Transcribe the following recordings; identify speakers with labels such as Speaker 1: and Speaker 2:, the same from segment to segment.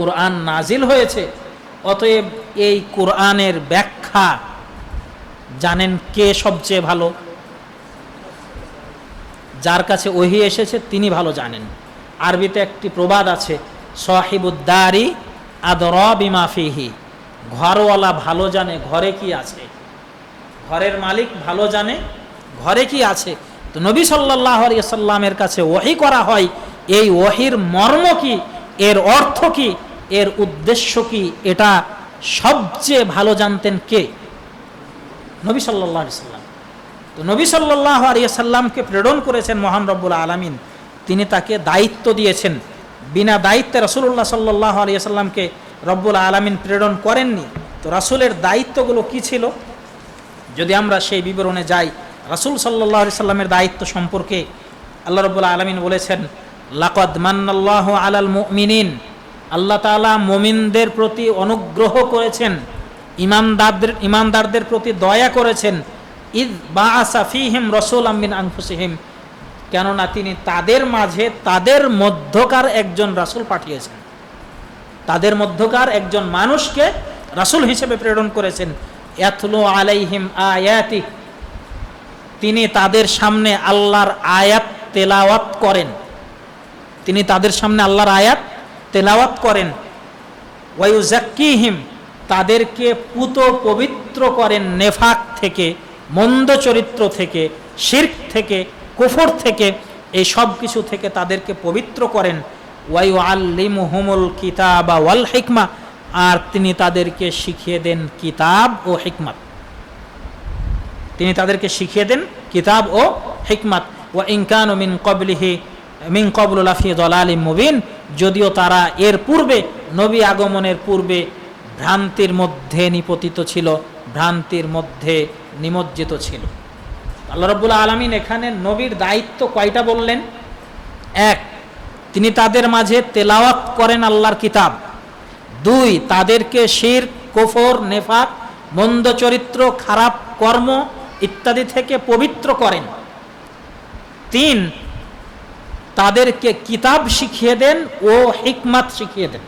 Speaker 1: কোরআন নাজিল হয়েছে, অতএব এই কোরআনের ব্যাখ্যা জানেন কে সবচেয়ে ভালো? যার কাছে ওহি এসেছে তিনি ভালো জানেন। আরবিতে একটি প্রবাদ আছে, সাহিবুদ্দারি আদর বিমাফিহি ঘরওয়ালা ভালো জানে ঘরে কি আছে। ঘরের মালিক ভালো জানে ঘরে কি আছে। তো নবী সাল্লাহ সাল্লামের কাছে ওহি করা হয়, এই ওহির মর্ম কি? এর অর্থ কি? এর উদ্দেশ্য কি? এটা সবচেয়ে ভালো জানতেন কে? নবী সাল্লাহ সাল্লাম। তো নবী সাল্লাহ আলিয়াল্লামকে প্রেরণ করেছেন মহান রব্বুল আলমিন। তিনি তাকে দায়িত্ব দিয়েছেন। বিনা দায়িত্বে রসুল্লাহ সাল্লাহ আলিয়াল্লামকে রব্বুল আলমিন প্রেরণ করেননি। তো রাসুলের দায়িত্বগুলো কি ছিল? যদি আমরা সেই বিবরণে যাই, রাসুল সাল্লাহ সাল্লামের দায়িত্ব সম্পর্কে আল্লাহ রব্বুল আলমিন বলেছেন, লাকদ মান্নাল্লাহ আলাল মুমিনিন। আল্লাহ তালা মোমিনদের প্রতি অনুগ্রহ করেছেন, ইমানদারদের ইমানদারদের প্রতি দয়া করেছেন। ঈদ বা আসাফিহিম রসুল আমিন আনফুসিহিম। কেননা তিনি তাদের মাঝে, তাদের মধ্যকার একজন রাসুল পাঠিয়েছেন। তাদের মধ্যকার একজন মানুষকে রাসুল হিসেবে প্রেরণ করেছেন। এথলো আলাইহিম আয়াতি। তিনি তাদের সামনে আল্লাহর আয়াত তেলাওয়াত করেন। তিনি তাদের সামনে আল্লাহর আয়াত তেলাওয়াত করেন। ওয়াইউজাক্কিহিম তাদেরকে পুত পবিত্র করেন নেফাক থেকে, মন্দ চরিত্র থেকে, শির্ক থেকে, কুফর থেকে, এই সব কিছু থেকে তাদেরকে পবিত্র করেন। ওয়াইউ আল্লিম হুমুল কিতাব ওয়াল হিকমা, আর তিনি তাদেরকে শিখিয়ে দেন কিতাব ও হিকমাত। তিনি তাদেরকে শিখিয়ে দেন কিতাব ও হিকমাত। ও ইনকান ও মিন কবলিহি, মিন কবলুল আফি দলালি মুবিন যদিও তারা এর পূর্বে, নবী আগমনের পূর্বে ভ্রান্তির মধ্যে নিপতিত ছিল, ভ্রান্তির মধ্যে নিমজ্জিত ছিল। আল্লাহ রব্বুল আলমিন এখানে নবীর দায়িত্ব কয়টা বললেন? এক, তিনি তাদের মাঝে তেলাওয়াত করেন আল্লাহর কিতাব। দুই, তাদেরকে শির, কোফর, নেফাক, মন্দ চরিত্র, খারাপ কর্ম ইত্যাদি থেকে পবিত্র করেন। তিন তাদেরকে কিতাব শিখিয়ে দেন ও হিকমাত শিখিয়ে দেন।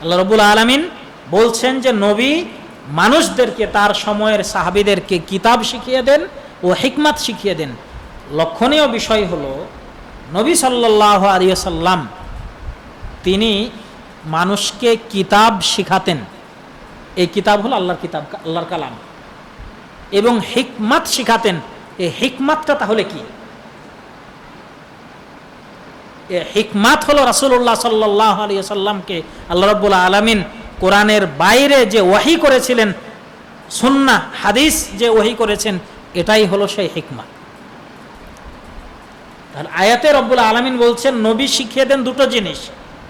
Speaker 1: আল্লাহ রবুল আলমিন বলছেন যে, নবী মানুষদেরকে, তার সময়ের সাহাবিদেরকে কিতাব শিখিয়ে দেন ও হিকমাত শিখিয়ে দেন। লক্ষণীয় বিষয় হলো, নবী সাল্লাহ আলিয়াল্লাম তিনি মানুষকে কিতাব শিখাতেন। এই কিতাব হলো আল্লাহর কিতাব, আল্লাহর কালাম। এবং হিকমাত শিখাতেন। এই হিকমাতটা তাহলে কি? হিকমাত হলো রাসুল্লাহ সাল্লাহ আলী সাল্লামকে আল্লাহ রব্বুল্লা আলমিন কোরআনের বাইরে যে ওয়াহি করেছিলেন সুন্না হাদিস যে ওয়াহি করেছেন, এটাই হলো সেই হিকমাত। তাহলে আয়াতে রব্বুল আলমিন বলছেন, নবী শিখিয়ে দেন দুটো জিনিস।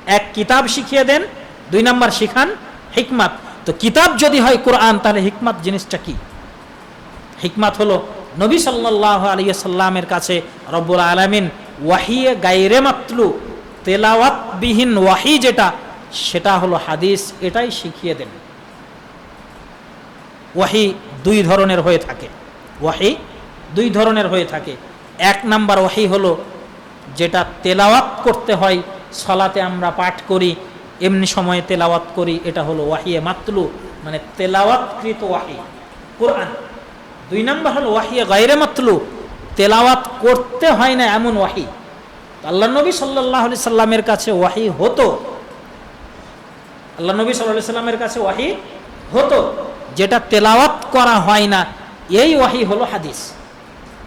Speaker 1: এক, কিতাব শিখিয়ে দেন, দুই নাম্বার শিখান হিকমাত। তো কিতাব যদি হয় কোরআন, তাহলে হিকমাত জিনিসটা কি? হিকমাত হলো নবী সাল্লাহ আলিয়া সাল্লামের কাছে রব্বুল আলমিন ওয়াহিয়ে গাইরে মাতলু তেলাওয়াতবিহীন ওয়াহি যেটা, সেটা হলো হাদিস, এটাই শিখিয়ে দেন। ওয়াহি দুই ধরনের হয়ে থাকে। ওয়াহি দুই ধরনের হয়ে থাকে। এক নাম্বার ওয়াহি হলো যেটা তেলাওয়াত করতে হয়, সলাতে আমরা পাঠ করি, এমনি সময়ে তেলাওয়াত করি, এটা হলো ওয়াহিয়ে মাতলু মানে তেলাওয়াতকৃত ওয়াহি। কোরআন। দুই নাম্বার হলো ওয়াহিয়ে গাইরে মাতলু তেলাওয়াত করতে হয় না এমন ওয়াহি। আল্লাহ নবী সাল্লাহ সাল্লামের কাছে ওয়াহি হতো। আল্লাহ নবী সাল্লাহ সাল্লামের কাছে ওয়াহি হতো, যেটা তেলাওয়াত করা হয় না। এই ওয়াহি হলো হাদিস।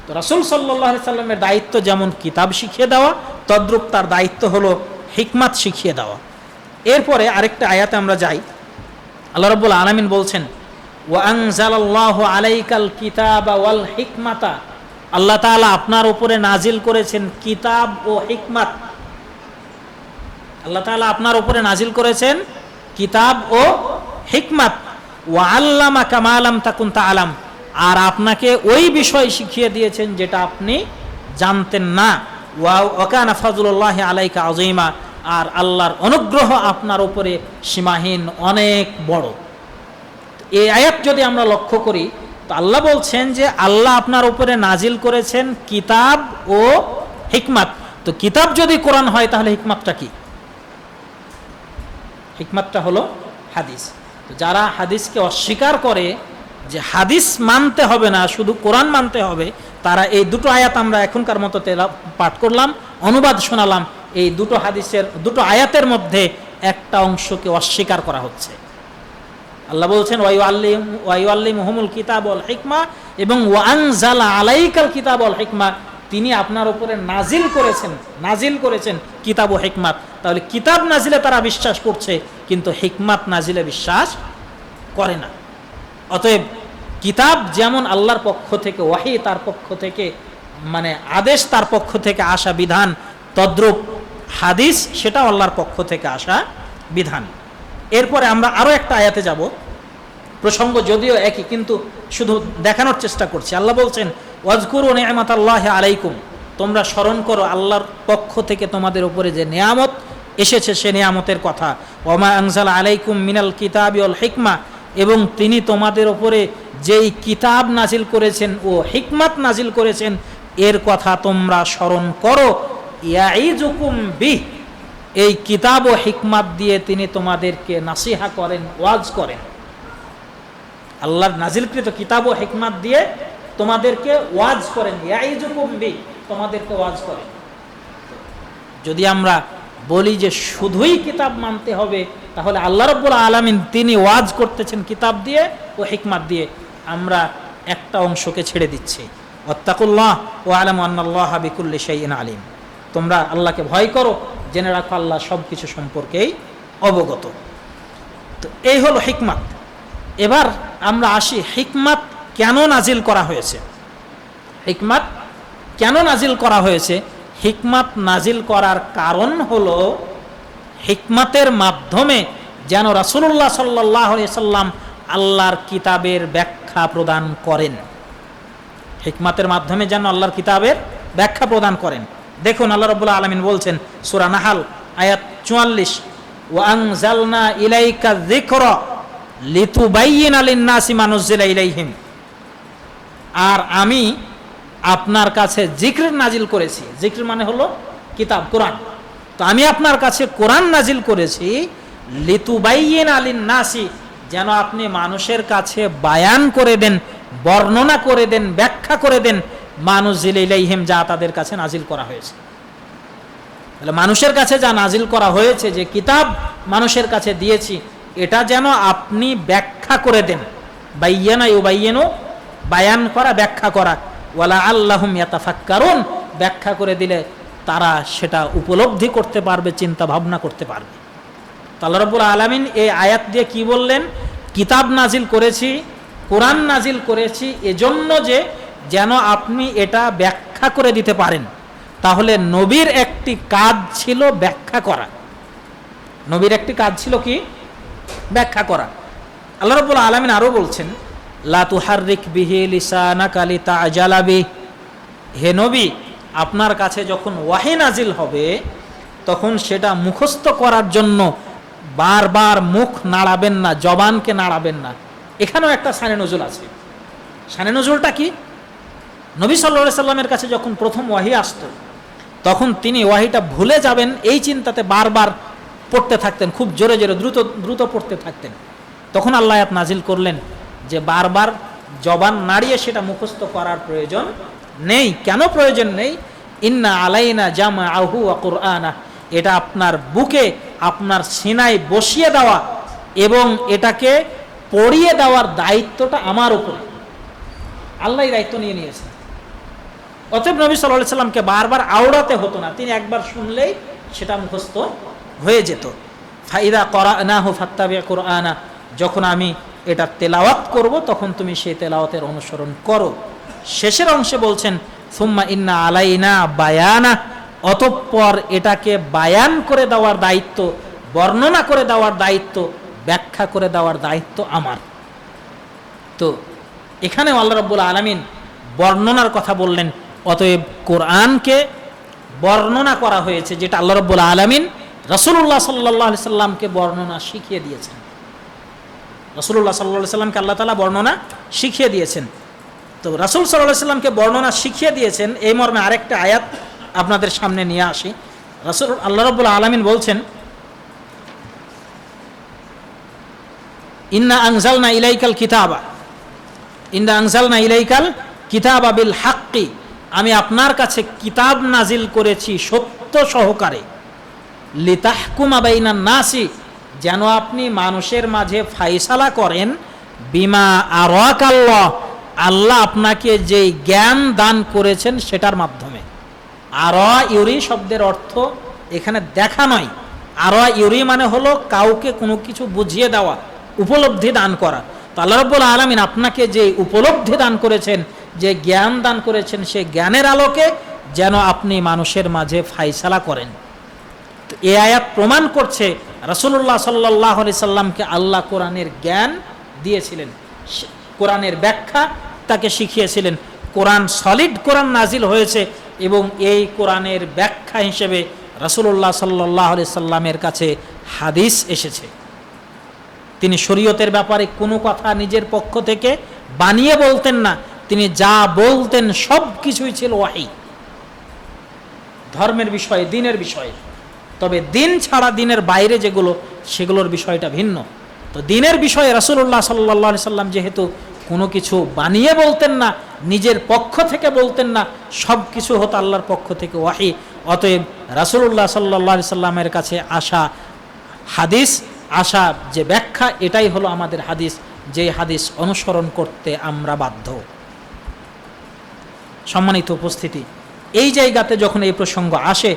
Speaker 1: তো রাসুল সাল্লাহ সাল্লামের দায়িত্ব যেমন কিতাব শিখিয়ে দেওয়া, তদ্রূপ তার দায়িত্ব হলো হিকমাত শিখিয়ে দেওয়া। এরপরে আরেকটা আয়াতে আমরা যাই। আল্লাহ রব্বুল আলমিন বলছেন ওয়াংজাল্লাহ আলাইকাল কিতাব ওয়াল হিকমাতা আল্লাহ তাআলা আপনার উপরে নাজিল করেছেন কিতাব ও হিকমাত। আল্লাহ তাআলা আপনার উপরে নাজিল করেছেন কিতাব ও হিকমাত। ওয়া আল্লামা কামালাম তাকুন তা আলাম আর আপনাকে ওই বিষয় শিখিয়ে দিয়েছেন যেটা আপনি জানতেন না। ওয়া ওকানা ফজলুল্লাহ আলাইকা আজিমা আর আল্লাহর অনুগ্রহ আপনার উপরে সীমাহীন অনেক বড়। এই আয়াত যদি আমরা লক্ষ্য করি তো আল্লাহ বলছেন যে আল্লাহ আপনার উপরে নাজিল করেছেন কিতাব ও হিকমাত। তো কিতাব যদি কোরআন হয় তাহলে হিকমাতটা কি? হিকমাতটা হলো হাদিস। তো যারা হাদিসকে অস্বীকার করে যে হাদিস মানতে হবে না, শুধু কোরআন মানতে হবে, তারা এই দুটো আয়াত আমরা এখনকার মতো তেলা পাঠ করলাম, অনুবাদ শোনালাম। এই দুটো হাদিসের, দুটো আয়াতের মধ্যে একটা অংশকে অস্বীকার করা হচ্ছে। আল্লাহ বলছেন ওয়াইউ আল্লিম ওয়াইউ আল্লিম হুমুল কিতাব অল হিকমা এবং ওয়াং জালা আলাইকাল কিতাব অল হিকমা তিনি আপনার উপরে নাজিল করেছেন নাজিল করেছেন কিতাব ও হিকমাত। তাহলে কিতাব নাজিলে তারা বিশ্বাস করছে, কিন্তু হিকমাত নাজিলে বিশ্বাস করে না। অতএব কিতাব যেমন আল্লাহর পক্ষ থেকে ওয়াহি তার পক্ষ থেকে মানে আদেশ তার পক্ষ থেকে আসা বিধান, তদ্রূপ হাদিস সেটা আল্লাহর পক্ষ থেকে আসা বিধান। এরপরে আমরা আরও একটা আয়াতে যাব। প্রসঙ্গ যদিও একই, কিন্তু শুধু দেখানোর চেষ্টা করছি। আল্লাহ বলছেন, ওয়াজকুর ও নিয়ামাত আল্লাহ আলাইকুম। তোমরা স্মরণ করো আল্লাহর পক্ষ থেকে তোমাদের উপরে যে নিয়ামত এসেছে, সে নিয়ামতের কথা। ওমা আনজাল আলাইকুম মিনাল কিতাবিউল হিকমা। এবং তিনি তোমাদের ওপরে যেই কিতাব নাজিল করেছেন ও হিকমাত নাজিল করেছেন, এর কথা তোমরা স্মরণ করো। ইয়াইজুকুম বিহ। এই কিতাব ও হিকমাত দিয়ে তিনি তোমাদেরকে নাসিহা করেন, ওয়াজ করেন। আল্লাহর নাজিলকৃত কিতাব ও হিকমাত দিয়ে তোমাদেরকে ওয়াজ করেন। তোমাদেরকে ওয়াজ করেন। যদি আমরা বলি যে শুধুই কিতাব মানতে হবে, তাহলে আল্লাহ রব্বুল আলমিন তিনি ওয়াজ করতেছেন কিতাব দিয়ে ও হিকমাত দিয়ে। আমরা একটা অংশকে ছেড়ে দিচ্ছি। অত্তাকুল্লাহ ও আলম আন্নাল্লাহ বিকুল্লি শাইন আলিম। তোমরা আল্লাহকে ভয় করো জেনে রাখো আল্লাহ সব কিছু সম্পর্কেই অবগত। তো এই হলো হিকমাত। এবার আমরা আসি হিকমাত কেন নাজিল করা হয়েছে? হিকমাত কেন নাজিল করা হয়েছে? হিকমাত নাজিল করার কারণ হলো হিকমাতের মাধ্যমে যেন রাসুল্লাহ সাল্লাহ সাল্লাম আল্লাহর কিতাবের ব্যাখ্যা প্রদান করেন। হিকমাতের মাধ্যমে যেন আল্লাহর কিতাবের ব্যাখ্যা প্রদান করেন। দেখুন আল্লাহ রবুল্লা আলমিন বলছেন, সুরা নাহাল, আয়াত চুয়াল্লিশ, ওয়াং জালনা ইলাইকা যিকর লিতুবাইয়িন আলিন নাসি মানুজ্জিলা ইলাইহিম। আর আমি আপনার কাছে জিক্র নাজিল করেছি। জিক্র মানে হলো কিতাব, কোরআন। তো আমি আপনার কাছে কোরআন নাজিল করেছি, লিতুবাইয়িন আলিন নাসি যেন আপনি মানুষের কাছে বায়ান করে দেন, বর্ণনা করে দেন, ব্যাখ্যা করে দেন মানুষ জিলাইহিম যা তাদের কাছে নাজিল করা হয়েছে। তাহলে মানুষের কাছে যা নাজিল করা হয়েছে, যে কিতাব মানুষের কাছে দিয়েছি, এটা যেন আপনি ব্যাখ্যা করে দেন। বাইয়ানা ইউ বাইয়েনো বায়ান করা, ব্যাখ্যা করা। ওয়ালা আল্লাহম ইয়াতাফাক্কারুন, ব্যাখ্যা করে দিলে তারা সেটা উপলব্ধি করতে পারবে, চিন্তা ভাবনা করতে পারবে। তাল্লা রব্বুল আলমিন এই আয়াত দিয়ে কি বললেন? কিতাব নাজিল করেছি, কোরআন নাজিল করেছি, এজন্য যে যেন আপনি এটা ব্যাখ্যা করে দিতে পারেন। তাহলে নবীর একটি কাজ ছিল ব্যাখ্যা করা। নবীর একটি কাজ ছিল কি? ব্যাখ্যা করা। আল্লাহ রব্বুল আলমিন আরও বলছেন লাতুহারিক বিহি লিসানা কালি তাজালাবি হে নবী, আপনার কাছে যখন ওয়াহি নাজিল হবে, তখন সেটা মুখস্থ করার জন্য বারবার মুখ নাড়াবেন না, জবানকে নাড়াবেন না। এখানেও একটা সানে নজুল আছে। সানে নজুলটা কি? নবী সাল্লা সাল্লামের কাছে যখন প্রথম ওয়াহি আসত, তখন তিনি ওয়াহিটা ভুলে যাবেন, এই চিন্তাতে বারবার পড়তে থাকতেন, খুব জোরে জোরে দ্রুত দ্রুত পড়তে থাকতেন। তখন আল্লাহ নাজিল করলেন যে বারবার জবান নাড়িয়ে সেটা মুখস্থ করার প্রয়োজন নেই। কেন প্রয়োজন নেই? ইন্না আলাইনা জামা আহু আকুরআনা এটা আপনার বুকে, আপনার সিনায় বসিয়ে দেওয়া এবং এটাকে পড়িয়ে দেওয়ার দায়িত্বটা আমার উপরে। আল্লাহ দায়িত্ব নিয়ে নিয়েছেন। অতএব নবী সাল্লাহ সাল্লামকে বারবার আওড়াতে হতো না। তিনি একবার শুনলেই সেটা মুখস্থ হয়ে যেত। ফাইদা করা না হো ফাত্তাবিয়া কোরআনা, যখন আমি এটা তেলাওয়াত করব, তখন তুমি সেই তেলাওয়াতের অনুসরণ করো। শেষের অংশে বলছেন, সুম্মা ইন্না আলাইনা বায়ানা অতঃপর এটাকে বায়ান করে দেওয়ার দায়িত্ব, বর্ণনা করে দেওয়ার দায়িত্ব, ব্যাখ্যা করে দেওয়ার দায়িত্ব আমার। তো এখানে আল্লাহ রব্বুল আলমিন বর্ণনার কথা বললেন অতএব কোরআনকে বর্ণনা করা হয়েছে, যেটা আল্লাহ রব্বুল আলমিন রসুল্লাহ সাল্লাহ সাল্লামকে বর্ণনা শিখিয়ে দিয়েছেন। রসুল্লাহ সাল্লাহ সাল্লামকে আল্লাহ তালা বর্ণনা শিখিয়ে দিয়েছেন। তো রাসুল সাল্লাহ সাল্লামকে বর্ণনা শিখিয়ে দিয়েছেন, এই মর্মে আরেকটা আয়াত আপনাদের সামনে নিয়ে আসি। রাসুল, আল্লাহ রব্বুল আলমিন বলছেন, ইন্না আংজালনা ইলাইকাল কিতাবা। ইন্না আংজালনা ইলাইকাল কিতাবা বিল হাক্কি। আমি আপনার কাছে কিতাব নাজিল করেছি সত্য সহকারে। লিতাহকুমা বাইনা নাসি, যেন আপনি মানুষের মাঝে ফাইসালা করেন, বিমা আরাক আল্লাহ আল্লাহ আপনাকে যেই জ্ঞান দান করেছেন সেটার মাধ্যমে। আর ইউরি শব্দের অর্থ এখানে দেখা নয়। আর ইউরি মানে হলো কাউকে কোনো কিছু বুঝিয়ে দেওয়া, উপলব্ধি দান করা। তো আল্লাহ রব্বুল আলমিন আপনাকে যে উপলব্ধি দান করেছেন যে জ্ঞান দান করেছেন সেই জ্ঞানের আলোকে যেন আপনি মানুষের মাঝে ফাইসালা করেন। তো এ আয়াত প্রমাণ করছে রাসূলুল্লাহ সাল্লাহ সাল্লামকে আল্লাহ কোরআনের জ্ঞান দিয়েছিলেন। সে- কোরআনের ব্যাখ্যা তাকে শিখিয়েছিলেন। কোরআন সলিড কোরআন নাজিল হয়েছে এবং এই কোরআনের ব্যাখ্যা হিসেবে রাসূলুল্লাহ সাল্লাহ সাল্লামের কাছে হাদিস এসেছে। তিনি শরীয়তের ব্যাপারে কোনো কথা নিজের পক্ষ থেকে বানিয়ে বলতেন না। তিনি যা বলতেন সব কিছুই ছিল ওয়াহি। ধর্মের বিষয়ে, দিনের বিষয়ে। তবে দিন ছাড়া দিনের বাইরে যেগুলো, সেগুলোর বিষয়টা ভিন্ন। তো দিনের বিষয়ে রাসূলুল্লাহ সাল্লাহ সাল্লাম যেহেতু কোনো কিছু বানিয়ে বলতেন না, নিজের পক্ষ থেকে বলতেন না সব কিছু হতো আল্লাহর পক্ষ থেকে ওয়াহি। অতএব রাসূলুল্লাহ সাল্লাহ সাল্লামের কাছে আসা হাদিস, আসা যে ব্যাখ্যা, এটাই হলো আমাদের হাদিস, যে হাদিস অনুসরণ করতে আমরা বাধ্য। সম্মানিত উপস্থিতি। এই জায়গাতে যখন এই প্রসঙ্গ আসে